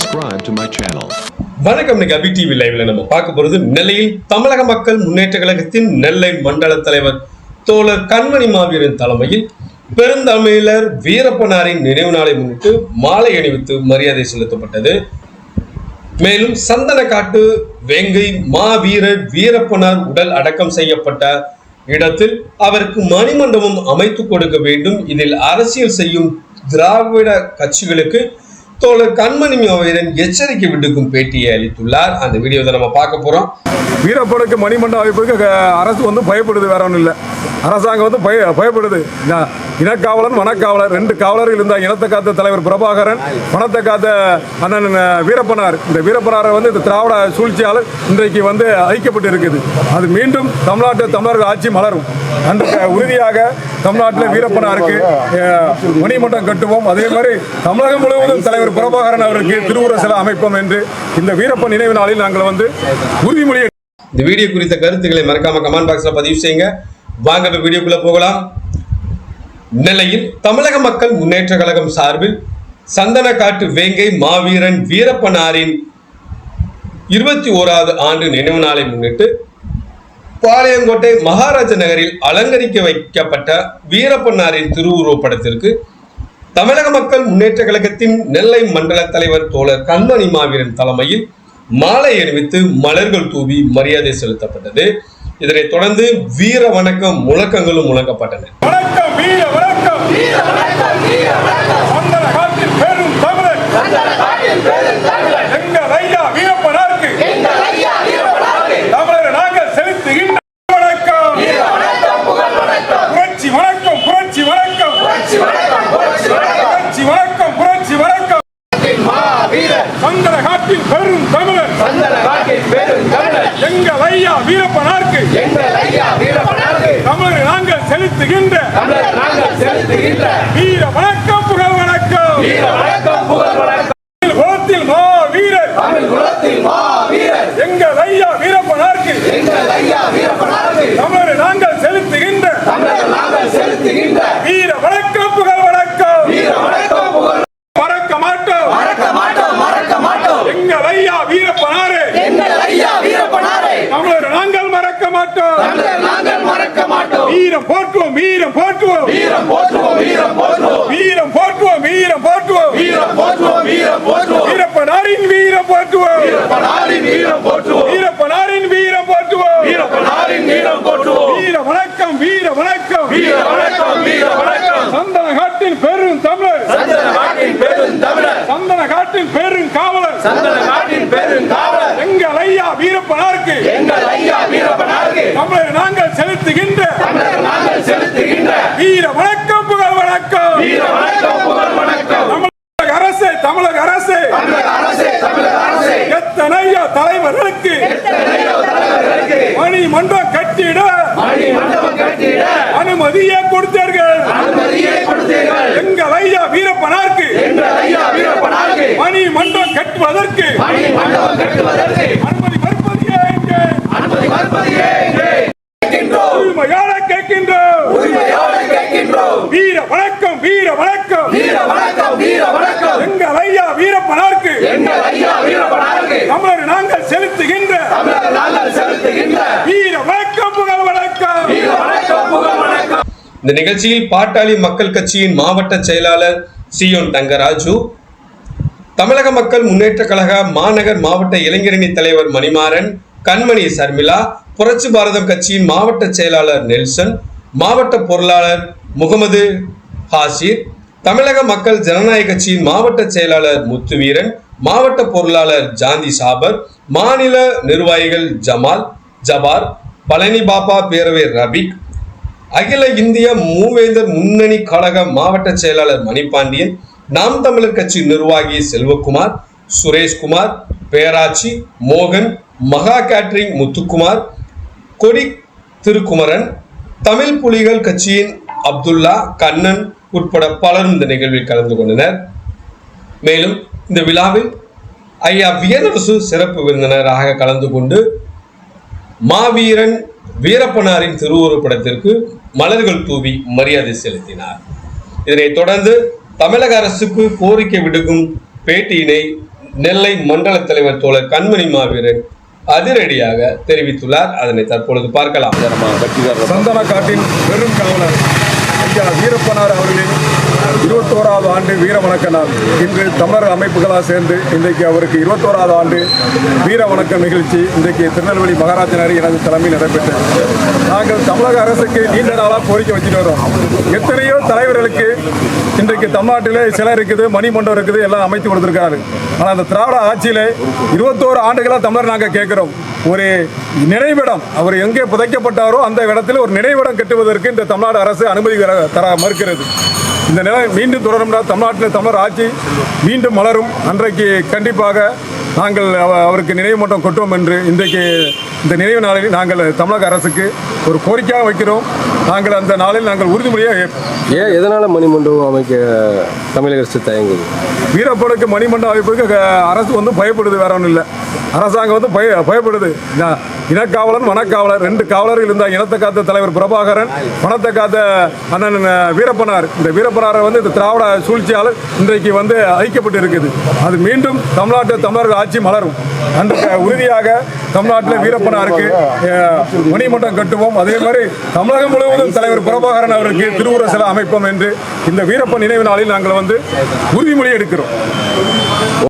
subscribe to my channel. வணக்கம் இன்னைக்கு அபி TV லைவ்ல நம்ம பார்க்க போறது நெல்லையில் தமிழக மக்கள் முன்னேற்ற கழகத்தின் நெல்லை மண்டல தலைவர் தோழர் கண்மணி மாவீரன் தலைமையில் பெருந்தமிழர் வீரப்பனாரின் நினைவு நாளை முன்னிட்டு மாலை அணிவித்து மரியாதை செலுத்தப்பட்டது மேலும் சந்தனக்காட்டு வேங்கை மாவீரர் வீரப்பனார் உடல் அடக்கம் செய்யப்பட்ட இடத்தில் அவருக்கு மணிமண்டபம் அமைத்து கொடுக்க வேண்டும் இதில் அரசியல் செய்யும் திராவிட கட்சிகளுக்கு தோழர் கண்மணி அவரிடம் எச்சரிக்கை விடுக்கும் பேட்டியை அளித்துள்ளார். அந்த வீடியோவை நம்ம பார்க்க போறோம். வீரப்பனுக்கு மணிமண்டபம் அமைப்புக்கு அரசு வந்து பயப்படுது வேற ஒன்றும் இல்லை. அரசாங்கம் வந்து பய பயப்படுது. இனக்காவலன் வனக்காவலர் ரெண்டு காவலர்கள் இருந்தாங்க. இனத்தை காத்த தலைவர் பிரபாகரன் பணத்தை காத்த அண்ணன் வீரப்பனார். இந்த வீரப்பனாரை வந்து இந்த திராவிட சூழ்ச்சியால் இன்றைக்கு வந்து ஐக்கப்பட்டு இருக்குது அது மீண்டும் தமிழ்நாட்டு தமிழர்கள் ஆட்சி மலரும். அன்று உறுதியாக தமிழ்நாட்டில் வீரப்பனாருக்கு மணிமன்றம் கட்டுவோம். அதே மாதிரி தமிழகம் முழுவதும் தலைவர் பிரபாகரன் அவருக்கு திருவுர சிலை அமைப்போம் என்று இந்த வீரப்பன் நினைவு நாளில் நாங்கள் வந்து உறுதிமொழி இந்த வீடியோ குறித்த கருத்துக்களை மறக்காம கமெண்ட் பாக்ஸ்ல பதிவு செய்யுங்க. வாங்க இப்ப வீடியோக்குள்ள போகலாம். நெல்லையில் தமிழக மக்கள் முன்னேற்ற கழகம் சார்பில் சந்தனக்காட்டு வேங்கை மாவீரன் வீரப்பனாரின் இருபத்தி ஓராவது ஆண்டு நினைவு நாளை முன்னிட்டு பாளையங்கோட்டை மகாராஜ நகரில் அலங்கரிக்க வைக்கப்பட்ட வீரப்பன்னாரின் திருவுருவப் படத்திற்கு தமிழக மக்கள் முன்னேற்ற கழகத்தின் நெல்லை மண்டல தலைவர் தோழர் கண்மணி மாவீரன் தலைமையில் மாலை அணிவித்து மலர்கள் தூவி மரியாதை செலுத்தப்பட்டது. இதனைத் தொடர்ந்து வீர வணக்கம் முழக்கங்களும் முழங்கப்பட்டன வணக்கம் வீர வணக்கம் வீர வணக்கம் வீர வணக்கம் சந்தன காட்டில் பெரும் தமிழன் சந்தன காட்டில் பெரும் தமிழன் எங்கள் ஐயா வீரப்பனாருக்கு எங்கள் ஐயா வீரப்பனாருக்கு தமிழர் நாங்கள் செலுத்துகின்ற வணக்கம் வீர வணக்கம் புகழ் வணக்கம் புரட்சி வணக்கம் புரட்சி வணக்கம் புரட்சி வணக்கம் புரட்சி வணக்கம் புரட்சி வணக்கம் புரட்சி வணக்கம் சந்தன காட்டில் பெரும் தமிழன் சந்தன காட்டில் பெரும் தமிழர். எங்கள் ஐயா வீரப்பனாருக்கு. எங்கள் ஐயா வீரப்பனாருக்கு. தமிழர் நாங்கள் செலுத்துகின்ற தமிழர் நாங்கள் செலுத்துகின்ற வீர வணக்கம் புகழ் வணக்கம். வீர வணக்கம் புகழ் வணக்கம். குலத்தில் மா வீரர் தமிழ் குலத்தில் மா வீரர் எங்கள் ஐயா வீரப்பனாருக்கு. எங்கள் ஐயா வீரப்பனாருக்கு. தமிழர் நாங்கள் செலுத்துகின்ற தமிழர் நாங்கள் செலுத்துகின்ற வீர வணக்கம் புகழ் வணக்கம் வீர வணக்கம் புகழ் மறக்க மாட்டோம் மறக்க மாட்டோம் மறக்க மாட்டோம் எங்கள் ஐயா வீரப்பனாரு எங்கள் ஐயா வீரப்பனாரை தமிழர் நாங்கள் மறக்க மாட்டோம் தமிழர் நாங்கள் மறக்க மாட்டோம் வீரம் போற்றுவோம் வீரம் போற்றுவோம். வீரம் போற்றுவோம் வீரம் போற்றுவோம். வீரம் போற்றுவோம் வீரம் போற்றுவோம். வீரம் போற்றுவோம் வீரம் போற்றுவோம். வீரப்பனாரின் வீரம் போற்றுவோம். வீரப்பனாரின் வீரம் போற்றுவோம். வீரப்பனாரின் வீரம் போற்றுவோம். வீரப்பனாரின் வீரம் போற்றுவோம். வீர வணக்கம் வீர வணக்கம் வீர வணக்கம் வீர வணக்கம் சந்தன காட்டின் பெரும் தமிழர். சந்தன காட்டின் பெரும் தமிழர். சந்தன காட்டின் பெரும் காவலர். சந்தன காட்டின் பெரும் காவலர். எங்கள் ஐயா வீரப்பனாருக்கு. எங்கள் ஐயா வீரப்பனாருக்கு. தமிழர் நாங்கள் செலுத்துகின்ற தமிழர் நாங்கள் செலுத்துகின்ற வீர வணக்கம் புகழ் வணக்கம். வீர வணக்கம் புகழ் வணக்கம் தமிழக அரசு தமிழக அரசு தமிழக அரசே தமிழக அரசே எத்தனையோ தலைவர்களுக்கு எத்தனையோ தலைவர்களுக்கு மணி மன்றம் கட்டிட மணி மண்டபம் கட்டிட அனுமதியே கொடுத்தீர்கள் அனுமதியை கொடுத்தீர்கள் எங்கள் ஐயா வீரப்பனாருக்கு எங்கள் ஐயா வீரப்பனாருக்கு மணி மன்றம் கட்டுவதற்கு மணி மண்டபம் கட்டுவதற்கு அனுமதி மறுப்பது ஏங்கே? அனுமதி மறுப்பது ஏங்கே கேட்கின்றோம் உரிமையாள கேட்கின்றோம் உரிமையோடு கேட்கின்றோம் வீர வணக்கம் வீர வணக்கம் வீர வணக்கம் வீர வணக்கம் எங்கள் ஐயா வீரப்பனாருக்கு. எங்கள் ஐயா வீரப்பனாருக்கு. தமிழர் நாங்கள் செலுத்துகின்ற தமிழர் நாங்கள் செலுத்துகின்ற வீர வணக்கம் புகழ் வணக்கம் வீர வணக்கம் புகழ் வணக்கம் இந்த நிகழ்ச்சியில் பாட்டாளி மக்கள் கட்சியின் மாவட்ட செயலாளர் சியோன் தங்கராஜு தமிழக மக்கள் முன்னேற்ற கழக மாநகர் மாவட்ட இளைஞரணி தலைவர் மணிமாறன் கண்மணி சர்மிளா புரட்சி பாரதம் கட்சியின் மாவட்ட செயலாளர் நெல்சன் மாவட்ட பொருளாளர் முகமது ஹாசிர் தமிழக மக்கள் ஜனநாயக கட்சியின் மாவட்ட செயலாளர் முத்துவீரன் மாவட்ட பொருளாளர் ஜாந்தி சாபர் மாநில நிர்வாகிகள் ஜமால் ஜபார் பழனி பாப்பா பேரவை ரபிக் அகில இந்திய மூவேந்தர் முன்னணி கழக மாவட்ட செயலாளர் மணிபாண்டியன் நாம் தமிழர் கட்சி நிர்வாகி செல்வகுமார் சுரேஷ்குமார் பேராட்சி மோகன் மகா கேட்ரிங் முத்துக்குமார் கொடி திருக்குமரன் தமிழ் புலிகள் கட்சியின் அப்துல்லா கண்ணன் உட்பட பலரும் இந்த நிகழ்வில் கலந்து கொண்டனர். மேலும் இந்த விழாவில் ஐயா வியனரசு சிறப்பு விருந்தினராக கலந்து கொண்டு மாவீரன் வீரப்பனாரின் திருவுருவப் படத்திற்கு மலர்கள் தூவி மரியாதை செலுத்தினார். இதனைத் தொடர்ந்து தமிழக அரசுக்கு கோரிக்கை விடுக்கும் பேட்டியினை நெல்லை மண்டல தலைவர் தோழர் கண்மணி மாவீரன் அதிரடியாக தெரிவித்துள்ளார். அதனை தற்பொழுது பார்க்கலாம். சந்தன காட்டின் பெரும் காவலர் ஐயா வீரப்பனார் அவர்களின் இருபத்தோராவது ஆண்டு வீர வணக்க நாள் இன்று தமிழர் அமைப்புகளாக சேர்ந்து இன்றைக்கு அவருக்கு இருபத்தோராவது ஆண்டு வீர வணக்க நிகழ்ச்சி இன்றைக்கு திருநெல்வேலி மகாராஜ எனது தலைமையில் நடைபெற்றது. நாங்கள் தமிழக அரசுக்கு நீண்ட நாளாக கோரிக்கை வச்சுட்டு வரோம். எத்தனையோ தலைவர்களுக்கு இன்றைக்கு தமிழ்நாட்டிலே சிலை இருக்குது மணிமண்டபம் இருக்குது எல்லாம் அமைத்து கொடுத்துருக்காரு ஆனால் அந்த திராவிட ஆட்சியிலே இருபத்தோரு ஆண்டுகளாக தமிழர் நாங்கள் கேட்குறோம். ஒரு நினைவிடம் அவர் எங்கே புதைக்கப்பட்டாரோ அந்த இடத்தில் ஒரு நினைவிடம் கட்டுவதற்கு இந்த தமிழ்நாடு அரசு அனுமதி தர- மறுக்கிறது இந்த நிலை மீண்டும் தொடரும்னா தமிழ்நாட்டில் தமிழர் ஆட்சி மீண்டும் மலரும். அன்றைக்கு கண்டிப்பாக நாங்கள் அவ- அவருக்கு நினைவு மன்றம் கொட்டுவோம் என்று இன்றைக்கு இந்த நினைவு நாளில் நாங்கள் தமிழக அரசுக்கு ஒரு கோரிக்கையாக வைக்கிறோம். நாங்கள் அந்த நாளில் நாங்கள் உறுதிமொழியாக ஏன் எதனால மணிமண்டபம் அமைக்க தமிழக அரசு தயங்குது? வீரப்பனுக்கு மணிமண்டபம் அமைப்புக்கு அரசு வந்து பயப்படுது வேற ஒன்றும் இல்லை. அரசாங்கம் வந்து பய பயப்படுது. இனக்காவலன் வனக்காவலர் ரெண்டு காவலர்கள் இருந்தால் இனத்தை காத்த தலைவர் பிரபாகரன் வனத்தை காத்த அண்ணன் வீரப்பனார். இந்த வீரப்பனாரை வந்து இந்த திராவிட சூழ்ச்சியால் இன்றைக்கு வந்து ஐக்கப்பட்டு இருக்குது அது மீண்டும் தமிழ்நாட்டு தமிழர்கள் ஆட்சி மலரும். அன்றைக்கு உறுதியாக தமிழ்நாட்டில் வீரப்பனாருக்கு மணிமன்றம் கட்டுவோம். அதே மாதிரி தமிழகம் முழுவதும் தலைவர் பிரபாகரன் அவருக்கு திருவுர சிலை அமைப்போம் என்று இந்த வீரப்பன் நினைவு நாளில் நாங்கள் வந்து உறுதிமொழி எடுக்கிறோம்.